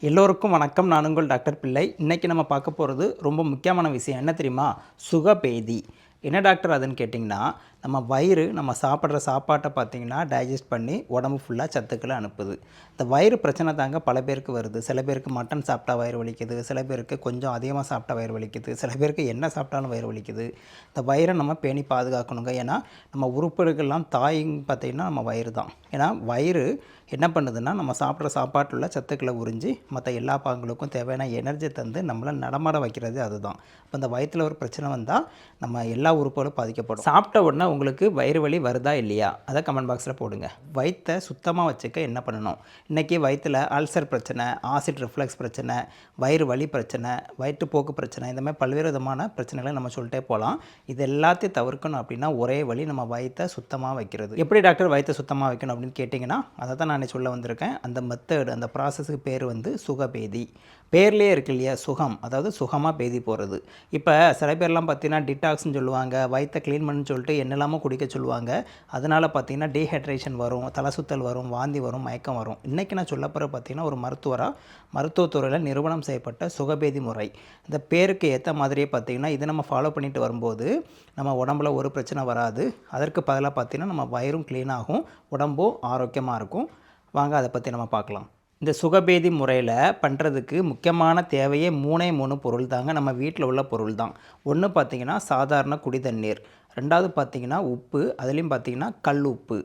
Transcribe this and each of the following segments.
எல்லோருக்கும் வணக்கம். நான் உங்கள் டாக்டர் பிள்ளை. இன்றைக்கி நம்ம பார்க்க போகிறது ரொம்ப முக்கியமான விஷயம். என்ன தெரியுமா? சுகபேதி. என்ன டாக்டர் அதுன்னு கேட்டிங்கன்னா நம்ம வயிறு நம்ம சாப்பிட்ற சாப்பாட்டை பார்த்திங்கன்னா டைஜஸ்ட் பண்ணி உடம்பு ஃபுல்லாக சத்துக்களை அனுப்புது. இந்த வயிறு பிரச்சனை தாங்க பல பேருக்கு வருது. சில பேருக்கு மட்டன் சாப்பிட்டா வயிறு வலிக்குது. சில பேருக்கு கொஞ்சம் அதிகமாக சாப்பிட்டா வயிறு வலிக்குது. சில பேருக்கு என்ன சாப்பிட்டாலும் வயிறு வலிக்குது. இந்த வயிறை நம்ம பேணி பாதுகாக்கணுங்க. ஏன்னா நம்ம உறுப்புகளுக்கெல்லாம் தாயின்னு பார்த்திங்கன்னா நம்ம வயிறு தான். ஏன்னா வயிறு என்ன பண்ணுதுன்னா நம்ம சாப்பிட்ற சாப்பாட்டில் சத்துக்களை உறிஞ்சி மற்ற எல்லா பாகங்களுக்கும் தேவையான எனர்ஜி தந்து நம்மளை நடமாட வைக்கிறது அதுதான். இப்போ இந்த வயிற்றில் ஒரு பிரச்சனை வந்தால் நம்ம எல்லா உறுப்புகளும் பாதிக்கப்படும். சாப்பிட்ட உடனே உங்களுக்கு வயிறு வலி வருதா இல்லையா? அதை கமெண்ட் பாக்ஸில் போடுங்க. வயிற்றை சுத்தமாக வச்சுக்க என்ன பண்ணணும்? இன்றைக்கி வயிற்றில் அல்சர் பிரச்சனை ஆசிட் ரிஃப்ளெக்ஸ் பிரச்சனை வயிறு வலி பிரச்சனை வயிற்றுப்போக்கு பிரச்சனை இந்த மாதிரி பல்வேறு விதமான பிரச்சனைகளை நம்ம சொல்லிட்டே போகலாம். இது எல்லாத்தையும் தவிர்க்கணும் அப்படின்னா ஒரே வழி நம்ம வயிற்றை சுத்தமாக வைக்கிறது. எப்படி டாக்டர் வயிற்றை சுத்தமாக வைக்கணும் அப்படின்னு கேட்டிங்கன்னா அதை தான் நான் சொல்ல வந்திருக்கேன். அந்த மெத்தேடு அந்த ப்ராசஸுக்கு பேர் வந்து சுகபேதி. பேர்லேயே இருக்கு இல்லையா? சுகம். அதாவது சுகமாக பேதி போகிறது இப்போ சில பேர்லாம் பார்த்தீங்கன்னா டிடாக்ஸ்னு சொல்லுவாங்க. வயிற்றை க்ளீன் பண்ணுன்னு சொல்லிட்டு என்னெல்லாமோ குடிக்க சொல்லுவாங்க. அதனால் பார்த்தீங்கன்னா டீஹைட்ரேஷன் வரும் தலை சுத்தல் வரும் வாந்தி வரும் மயக்கம் வரும். இன்றைக்கி நான் சொல்ல போகிற பார்த்தீங்கன்னா ஒரு மருத்துவராக மருத்துவத்துறையில் நிறுவனம் செய்யப்பட்ட சுகபேதி முறை. இந்த பேருக்கு ஏற்ற மாதிரியே பார்த்தீங்கன்னா இதை நம்ம ஃபாலோ பண்ணிட்டு வரும்போது நம்ம உடம்புல ஒரு பிரச்சனை வராது. அதற்கு பதிலாக பார்த்தீங்கன்னா நம்ம வயிறும் க்ளீன் ஆகும் உடம்பும் ஆரோக்கியமாக இருக்கும். வாங்க அதை பற்றி நம்ம பார்க்கலாம். இந்த சுகபேதி முறையில் பண்ணுறதுக்கு முக்கியமான தேவையே மூணே மூணு பொருள் தாங்க. நம்ம வீட்டில் உள்ள பொருள் தான். ஒன்று பார்த்திங்கன்னா சாதாரண குடி தண்ணீர். ரெண்டாவது பார்த்திங்கன்னா உப்பு. அதுலேயும் பார்த்திங்கன்னா கல் உப்பு.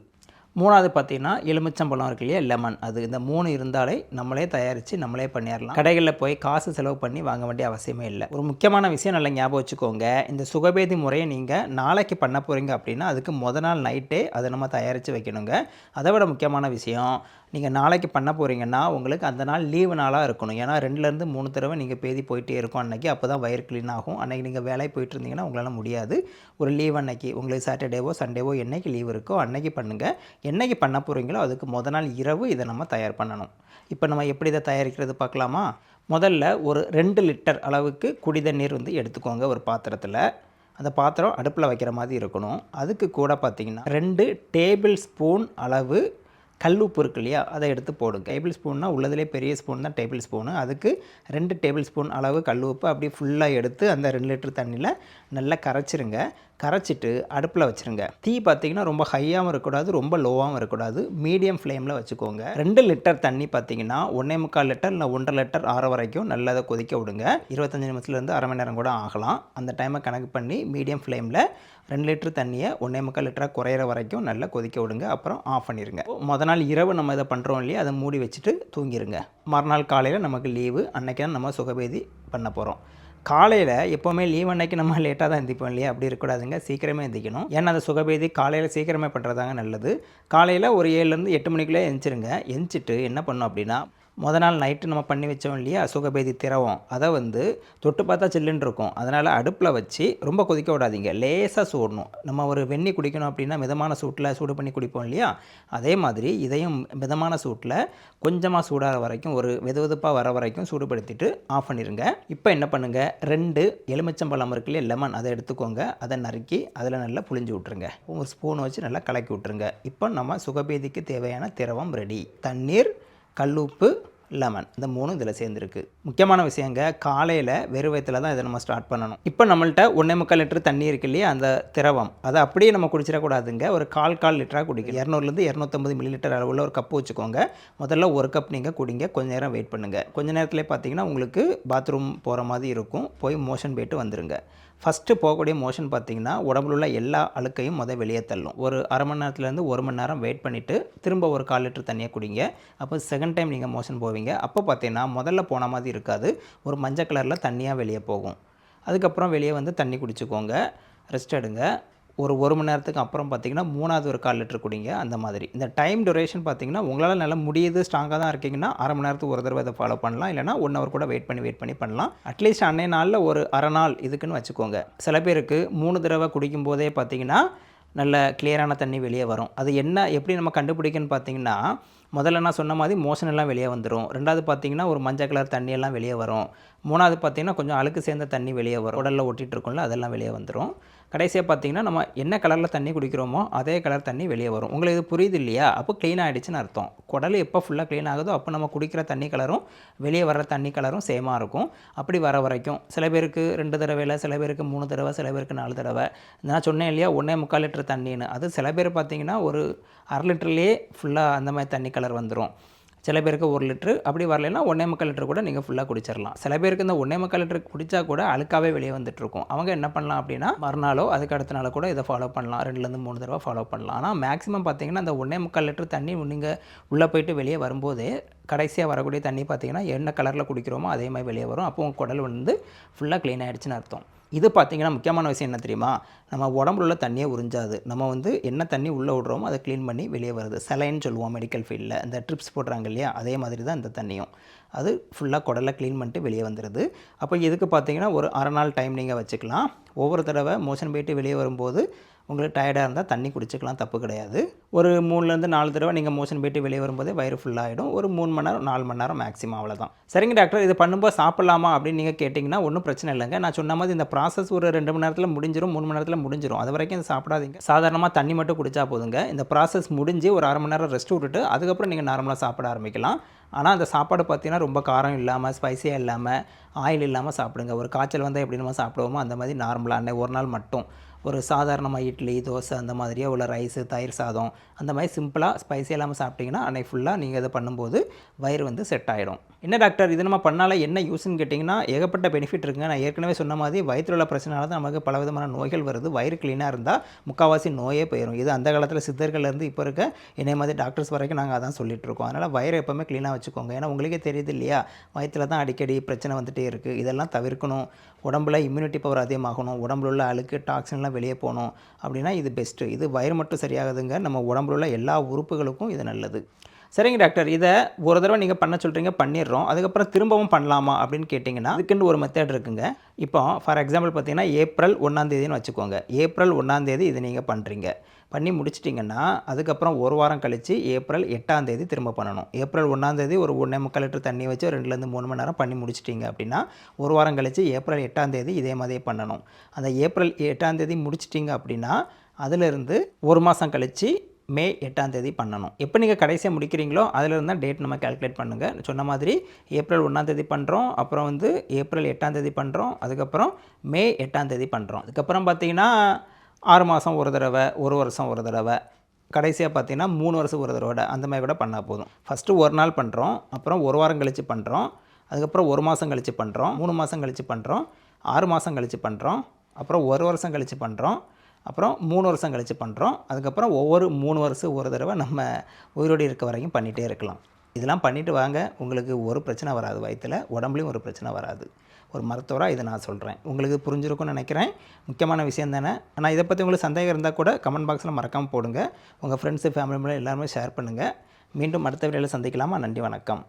மூணாவது பார்த்தீங்கன்னா எலுமிச்சம்பழம் இருக்கு இல்லையா? லெமன். அது இந்த மூணு இருந்தாலே நம்மளே தயாரித்து நம்மளே பண்ணிடலாம் கடைகளில் போய் காசு செலவு பண்ணி வாங்க வேண்டிய அவசியமே இல்லை. ஒரு முக்கியமான விஷயம் நல்லா ஞாபகம் வச்சுக்கோங்க. இந்த சுகபேதி முறையை நீங்கள் நாளைக்கு பண்ண போகிறீங்க அப்படின்னா அதுக்கு முத நாள் நைட்டே அதை நம்ம தயாரித்து வைக்கணுங்க. அதை விட முக்கியமான விஷயம் நீங்கள் நாளைக்கு பண்ண போகிறீங்கன்னா உங்களுக்கு அந்த நாள் லீவு நாளாக இருக்கணும். ஏன்னா ரெண்டுலேருந்து மூணு தடவை நீங்கள் பேதி போயிட்டே இருக்கும் அன்றைக்கி அப்போ தான் வயிறு க்ளீன் ஆகும். அன்றைக்கி நீங்கள் வேலை போயிட்டு இருந்தீங்கன்னா உங்களால் முடியாது. ஒரு லீவ் அன்னைக்கு உங்களுக்கு சாட்டர்டேவோ சண்டேவோ என்றைக்கு லீவ் இருக்கோ அன்னைக்கு பண்ணுங்கள் என்றைக்கு பண்ண போகிறீங்களோ அதுக்கு முத நாள் இரவு இதை நம்ம தயார் பண்ணணும். இப்போ நம்ம எப்படி இதை தயாரிக்கிறது பார்க்கலாமா? முதல்ல ஒரு ரெண்டு லிட்டர் அளவுக்கு குடி தண்ணீர் வந்து எடுத்துக்கோங்க ஒரு பாத்திரத்தில். அந்த பாத்திரம் அடுப்பில் வைக்கிற மாதிரி இருக்கணும். அதுக்கு கூட பார்த்திங்கன்னா ரெண்டு டேபிள் ஸ்பூன் அளவு கல்லுப்பு இருக்கு இல்லையா அதை எடுத்து போடுங்க. டேபிள் ஸ்பூன்னா உள்ளதுலேயே பெரிய ஸ்பூன் தான் டேபிள் ஸ்பூனு. அதுக்கு ரெண்டு டேபிள் ஸ்பூன் அளவு கல் உப்பு அப்படியே ஃபுல்லாக எடுத்து அந்த ரெண்டு லிட்டர் தண்ணியில் நல்லா கரைச்சிருங்க. கரைச்சிட்டு அடுப்பில் வச்சுருங்க. தீ பார்த்தீங்கன்னா ரொம்ப ஹையாகவும் இருக்கக்கூடாது ரொம்ப லோவாகவும் இருக்கக்கூடாது. மீடியம் ஃப்ளேமில் வச்சுக்கோங்க. ரெண்டு லிட்டர் தண்ணி பார்த்தீங்கன்னா ஒன்றே முக்கால் லிட்டர் இல்லை ஒன்றரை லிட்டர் ஆற வரைக்கும் நல்லா அதை கொதிக்க விடுங்க. இருபத்தஞ்சி நிமிஷத்துலேருந்து அரை மணி நேரம் கூட ஆகலாம். அந்த டைமை கணக்கு பண்ணி மீடியம் ஃப்ளேமில் ரெண்டு லிட்டர் தண்ணியை ஒன்றே முக்கால் லிட்டராக குறையிற வரைக்கும் நல்லா கொதிக்க விடுங்க. அப்புறம் ஆஃப் பண்ணிடுங்க மொதல் நாள் இரவு நம்ம இதை பண்ணுறோம் இல்லையா அதை மூடி வச்சுட்டு தூங்கிடுங்க மறுநாள் காலையில் நமக்கு லீவு அன்றைக்கி நம்ம சுகபேதி பண்ண போகிறோம் காலையில் எப்போவுமே லீவ் அன்னைக்கு நம்ம லேட்டாக தான் எந்திப்போம் இல்லையா? அப்படி இருக்கக்கூடாதுங்க. சீக்கிரமே எந்திக்கணும். ஏன்னா அந்த சுகபேதி காலையில் சீக்கிரமே பண்ணுறதாங்க நல்லது. காலையில் ஒரு ஏழுலேருந்து எட்டு மணிக்குள்ளே எந்திரிங்க எந்திரிச்சிட்டு என்ன பண்ணோம் அப்படின்னா முத நாள் நைட்டு நம்ம பண்ணி வச்சோம் இல்லையா? சுகபேதி திரவம். அதை வந்து தொட்டு பார்த்தா சில்லுன்னு இருக்கும். அதனால் அடுப்பில் வச்சு ரொம்ப கொதிக்க விடாதீங்க. லேசாக சூடணும். நம்ம ஒரு வெந்நி குடிக்கணும் அப்படின்னா மிதமான சூட்டில் சூடு பண்ணி குடிப்போம் இல்லையா? அதே மாதிரி இதையும் மிதமான சூட்டில் கொஞ்சமாக சூடாகிற வரைக்கும் ஒரு வெதுவெதுப்பாக வர வரைக்கும் சூடுபடுத்திட்டு ஆஃப் பண்ணிடுங்க இப்போ என்ன பண்ணுங்கள் ரெண்டு எலுமிச்சம்பழம் இருக்கு லெமன் அதை எடுத்துக்கோங்க. அதை நறுக்கி அதில் நல்லா புளிஞ்சு விட்ருங்க ஒரு ஸ்பூன் வச்சு நல்லா கலக்கி விட்ருங்க இப்போ நம்ம சுகபேதிக்கு தேவையான திரவம் ரெடி தண்ணீர் கல்லுப்பு லெமன். இந்த மூணும் இதில் சேர்ந்துருக்கு. முக்கியமான விஷயங்க காலையில் வெறும் வயிற்றுல தான் இதை நம்ம ஸ்டார்ட் பண்ணணும். இப்போ நம்மள்ட்ட ஒன்றே முக்கால் லிட்டர் தண்ணி இருக்கு இல்லையா அந்த திரவம். அதை அப்படியே நம்ம குடிச்சிடக்கூடாதுங்க. ஒரு கால் கால் லிட்டராக குடிக்கும் இரநூறுலேருந்து இரநூத்தம்பது மில்லி லிட்டர் அளவில் ஒரு கப்பு வச்சுக்கோங்க. முதல்ல ஒரு கப் நீங்கள் குடிங்க. கொஞ்ச நேரம் வெயிட் பண்ணுங்கள் கொஞ்ச நேரத்தில் பார்த்தீங்கன்னா உங்களுக்கு பாத்ரூம் போகிற மாதிரி இருக்கும். போய் மோஷன் போயிட்டு வந்துருங்க. ஃபஸ்ட்டு போகக்கூடிய மோஷன் பார்த்திங்கன்னா உடம்புல உள்ள எல்லா அழுக்கையும் முதல் வெளியே தள்ளும். ஒரு அரை மணி நேரத்துலேருந்து ஒரு மணி நேரம் வெயிட் பண்ணிவிட்டு திரும்ப ஒரு கால் லிட்டர் தண்ணியை குடிங்க. அப்போ செகண்ட் டைம் நீங்கள் மோஷன் போவீங்க. அப்போ பார்த்தீங்கன்னா முதல்ல போன மாதிரி இருக்காது. ஒரு மஞ்சள் கலரில் தண்ணியாக வெளியே போகும். அதுக்கப்புறம் வெளியே வந்து தண்ணி குடிச்சுக்கோங்க. ரெஸ்ட் எடுங்க. ஒரு ஒரு மணி நேரத்துக்கு அப்புறம் பார்த்தீங்கன்னா மூணாவது ஒரு கால் லிட்டர் குடிங்க அந்த மாதிரி. இந்த டைம் டொரேஷன் பார்த்தீங்கன்னா உங்களால் நல்லா முடியுது ஸ்ட்ராங்காக தான் இருக்கீங்கன்னா அரை மணி நேரத்துக்கு ஒரு தடவை இதை ஃபாலோ பண்ணலாம். இல்லைனா ஒன் ஹவர் கூட வெயிட் பண்ணி வெயிட் பண்ணி பண்ணலாம். அட்லீஸ்ட் அன்னைய நாளில் ஒரு அரை நாள் இதுக்குன்னு வச்சுக்கோங்க. சில பேருக்கு மூணு தடவை குடிக்கும் போதே பார்த்தீங்கன்னா நல்ல கிளியரான தண்ணி வெளியே வரும். அது என்ன எப்படி நம்ம கண்டுபிடிக்கன்னு பார்த்தீங்கன்னா முதல்ல நான் சொன்ன மாதிரி மோஷன் எல்லாம் வெளியே வந்துடும் ரெண்டாவது பார்த்தீங்கன்னா ஒரு மஞ்சள் கலர் தண்ணியெல்லாம் வெளியே வரும். மூணாவது பார்த்தீங்கன்னா கொஞ்சம் அழுக்கு சேர்ந்த தண்ணி வெளியே வரும். உடலில் ஒட்டிகிட்டு இருக்கும்ல அதெல்லாம் வெளியே வந்துடும் கடைசியாக பார்த்தீங்கன்னா நம்ம என்ன கலரில் தண்ணி குடிக்கிறோமோ அதே கலர் தண்ணி வெளியே வரும். உங்களுக்கு இது புரியுது இல்லையா? அப்போ க்ளீன் ஆகிடுச்சுன்னு அர்த்தம். குடல் எப்போ ஃபுல்லாக க்ளீன் ஆகுதோ அப்போ நம்ம குடிக்கிற தண்ணி கலரும் வெளியே வர தண்ணி கலரும் சேமாக இருக்கும். அப்படி வர வரைக்கும். சில பேருக்கு ரெண்டு தடவையில் சில பேருக்கு மூணு தடவை சில பேருக்கு நாலு தடவை. நான் சொன்னேன் இல்லையா? ஒன்றே முக்கால் லிட்டர் தண்ணின்னு. அது சில பேர் பார்த்தீங்கன்னா ஒரு அரை லிட்டர்லேயே ஃபுல்லாக அந்த மாதிரி தண்ணி கலர் வந்துடும் சில பேருக்கு ஒரு லிட்ரு அப்படி வரலைன்னா ஒன்றே முக்கால் லிட்டர் கூட நீங்கள் ஃபுல்லாக குடிச்சிடலாம் சில பேருக்கு இந்த ஒன்றே முக்கால் லிட்டர் குடித்தா கூட அழுக்காவே வெளியே வந்துட்டுருக்கும். அவங்க என்ன பண்ணலாம் அப்படின்னா மறுநாளோ அதுக்கு அடுத்த நாளோ கூட இதை ஃபாலோ பண்ணலாம். ரெண்டுலேருந்து மூணு தடவை ஃபாலோ பண்ணலாம். ஆனால் மேக்ஸிமம் பார்த்தீங்கன்னா அந்த ஒன்றே முக்கால் லிட்டர் தண்ணி நீங்கள் உள்ளே போயிட்டு வெளியே வரும்போது கடைசியாக வரக்கூடிய தண்ணி பார்த்தீங்கன்னா என்ன கலரில் குடிக்கிறோமோ அதே மாதிரி வெளியே வரும். அப்போ உங்கள் குடல் வந்து ஃபுல்லாக க்ளீன் ஆகிடுச்சின்னு அர்த்தம். இது பார்த்திங்கன்னா முக்கியமான விஷயம் என்ன தெரியுமா? நம்ம உடம்புல உள்ள தண்ணியை உறிஞ்சாது. நம்ம வந்து என்ன தண்ணி உள்ளே விடுறோமோ அதை க்ளீன் பண்ணி வெளியே வருது. சலைன்னு சொல்லுவோம் மெடிக்கல் ஃபீல்டில் இந்த ட்ரிப்ஸ் போடுறாங்க இல்லையா? அதே மாதிரி தான் இந்த தண்ணியும். அது ஃபுல்லாக குடலை க்ளீன் பண்ணிட்டு வெளியே வந்துடுது அப்போ இதுக்கு பார்த்தீங்கன்னா ஒரு அரை நாள் டைம் நீங்கள் வச்சுக்கலாம். ஒவ்வொரு தடவை மோஷன் போயிட்டு வெளியே வரும்போது உங்களுக்கு டயர்டாக இருந்தால் தண்ணி குடிச்சிக்கலாம் தப்பு கிடையாது. ஒரு மூணுலேருந்து நாலு தடவை நீங்கள் மோஷன் போயிட்டு வெளியே வரும்போதே வயிறு ஃபுல்லாகிடும் ஒரு மூணு மணி நேரம் நாலு மணி நேரம் மேக்ஸிமம் அவ்வளோதான் சரிங்க டாக்டர் இது பண்ணும்போது சாப்பிட்லாமா அப்படின்னு நீங்கள் கேட்டிங்கன்னா ஒன்றும் பிரச்சனை இல்லைங்க. நான் சொன்ன மாதிரி இந்த ப்ராசஸ் ஒரு ரெண்டு மணி நேரத்தில் முடிஞ்சிடும் மூணு மணி நேரத்தில் முடிஞ்சிடும் அது வரைக்கும் இது சாப்பிடாதீங்க. சாதாரணமாக தண்ணி மட்டும் குடிச்சா போதுங்க. இந்த ப்ராசஸ் முடிஞ்சு ஒரு அரை மணி நேரம் ரெஸ்ட் விட்டுட்டு அதுக்கப்புறம் நீங்கள் நார்மலாக சாப்பிட ஆரம்பிக்கலாம். ஆனால் அந்த சாப்பாடு பார்த்தீங்கன்னா ரொம்ப காரம் இல்லாமல் ஸ்பைஸியாக இல்லாமல் ஆயில் இல்லாமல் சாப்பிடுங்க. ஒரு காய்ச்சல் வந்தால் எப்படி நம்ம சாப்பிடுவோமோ அந்த மாதிரி நார்மலாக அன்னை ஒரு நாள் மட்டும். ஒரு சாதாரணமாக இட்லி தோசை அந்த மாதிரியே? உள்ள ரைஸு தயிர் சாதம் அந்த மாதிரி சிம்பிளாக ஸ்பைஸி இல்லாமல் சாப்பிட்டிங்கன்னா அன்னைக்கு ஃபுல்லாக நீங்கள் இதை பண்ணும்போது வயிறு வந்து செட் ஆகிடும் என்ன டாக்டர் இது நம்ம பண்ணால என்ன யூஸ்ன்னு கேட்டிங்கன்னா ஏகப்பட்ட பெனிஃபிட் இருக்குங்க. நான் ஏற்கனவே சொன்ன மாதிரி வயிற்றில் உள்ள பிரச்சனால தான் நமக்கு பல விதமான நோய்கள் வருது. வயிறு க்ளீனாக இருந்தால் முக்கால்வாசி நோயே போயிடும் இது அந்த காலத்தில் சித்தர்கள்லேருந்து இப்போ இருக்க என்னை மாதிரி டாக்டர்ஸ் வரைக்கும் நாங்கள் அதான் சொல்லிட்டு இருக்கோம். அதனால் வயிறு எப்போவுமே க்ளீனாக வச்சுக்கோங்க. ஏன்னா உங்களுக்கே தெரியுது இல்லையா? வயிற்றில் தான் அடிக்கடி பிரச்சனை வந்துகிட்டே இருக்குது இதெல்லாம் தவிர்க்கணும். உடம்புல இம்யூனிட்டி பவர் அதிகமாகணும். உடம்புல உள்ள அழுக்கு டாக்ஸின்லாம் வெளியே போகணும் அப்படின்னா இது பெஸ்ட்டு இது வயிறு மட்டும் சரியாகுதுங்க. நம்ம உடம்புல உள்ள எல்லா உறுப்புகளுக்கும் இது நல்லது. சரிங்க டாக்டர். இதை ஒரு தடவை நீங்கள் பண்ண சொல்கிறீங்க பண்ணிடுறோம். அதுக்கப்புறம் திரும்பவும் பண்ணலாமா அப்படின்னு கேட்டிங்கன்னா அதுக்குன்னு ஒரு மெத்தட் இருக்குங்க. இப்போ ஃபார் எக்ஸாம்பிள் பார்த்தீங்கன்னா ஏப்ரல் ஒன்றாந்தேதின்னு வச்சுக்கோங்க. ஏப்ரல் ஒன்றாந்தேதி இது நீங்கள் பண்ணுறீங்க பண்ணி முடிச்சிட்டிங்கன்னா அதுக்கப்புறம் ஒரு வாரம் கழித்து ஏப்ரல் எட்டாம் தேதி திரும்ப பண்ணணும். ஏப்ரல் ஒன்றாந்தேதி ஒரு ஒன்றே முக்கால் லிட்டர் தண்ணி வச்சு ரெண்டுலேருந்து மூணு மணி நேரம் பண்ணி முடிச்சிட்டிங்க அப்படின்னா ஒரு வாரம் கழித்து ஏப்ரல் எட்டாம் தேதி இதே மாதிரியே பண்ணணும். அந்த ஏப்ரல் எட்டாம் தேதி முடிச்சிட்டிங்க அப்படின்னா அதிலிருந்து ஒரு மாதம் கழித்து மே எட்டாம் தேதி பண்ணணும். எப்போ நீங்கள் கடைசியாக முடிக்கிறீங்களோ அதிலிருந்து தான் டேட் நம்ம கால்குலேட் பண்ணுங்கள் சொன்ன மாதிரி ஏப்ரல் ஒன்றாம் தேதி பண்ணுறோம் அப்புறம் வந்து ஏப்ரல் எட்டாம் தேதி பண்ணுறோம் அதுக்கப்புறம் மே எட்டாம் தேதி பண்ணுறோம் அதுக்கப்புறம் பார்த்தீங்கன்னா ஆறு மாதம் ஒரு தடவை ஒரு வருஷம் ஒரு தடவை. கடைசியாக பார்த்தீங்கன்னா மூணு வருஷம் ஒரு தடவை அந்த மாதிரி கூட பண்ணால் போதும். ஃபஸ்ட்டு ஒரு நாள் பண்ணுறோம் அப்புறம் ஒரு வாரம் கழித்து பண்ணுறோம் அதுக்கப்புறம் ஒரு மாதம் கழித்து பண்ணுறோம் மூணு மாதம் கழித்து பண்ணுறோம் ஆறு மாதம் கழித்து பண்ணுறோம் அப்புறம் ஒரு வருஷம் கழித்து பண்ணுறோம் அப்புறம் மூணு வருஷம் கழித்து பண்ணுறோம் அதுக்கப்புறம் ஒவ்வொரு மூணு வருஷம் ஒரு தடவை நம்ம உயிரோடு இருக்க வரைக்கும் பண்ணிகிட்டே இருக்கலாம். இதெல்லாம் பண்ணிவிட்டு வாங்க. உங்களுக்கு ஒரு பிரச்சனை வராது வயிற்றில் உடம்புலையும் ஒரு பிரச்சனை வராது. ஒரு மருத்துவராக இதை நான் சொல்கிறேன் உங்களுக்கு புரிஞ்சிருக்கும்னு நினைக்கிறேன். முக்கியமான விஷயம் தானே? ஆனால் இதை பற்றி உங்களுக்கு சந்தேகம் இருந்தால் கூட கமெண்ட் பாக்ஸில் மறக்காமல் போடுங்க. உங்கள் ஃப்ரெண்ட்ஸு ஃபேமிலி எல்லாருமே ஷேர் பண்ணுங்கள் மீண்டும் அடுத்த வீடியோவில் சந்திக்கலாமா? நன்றி வணக்கம்.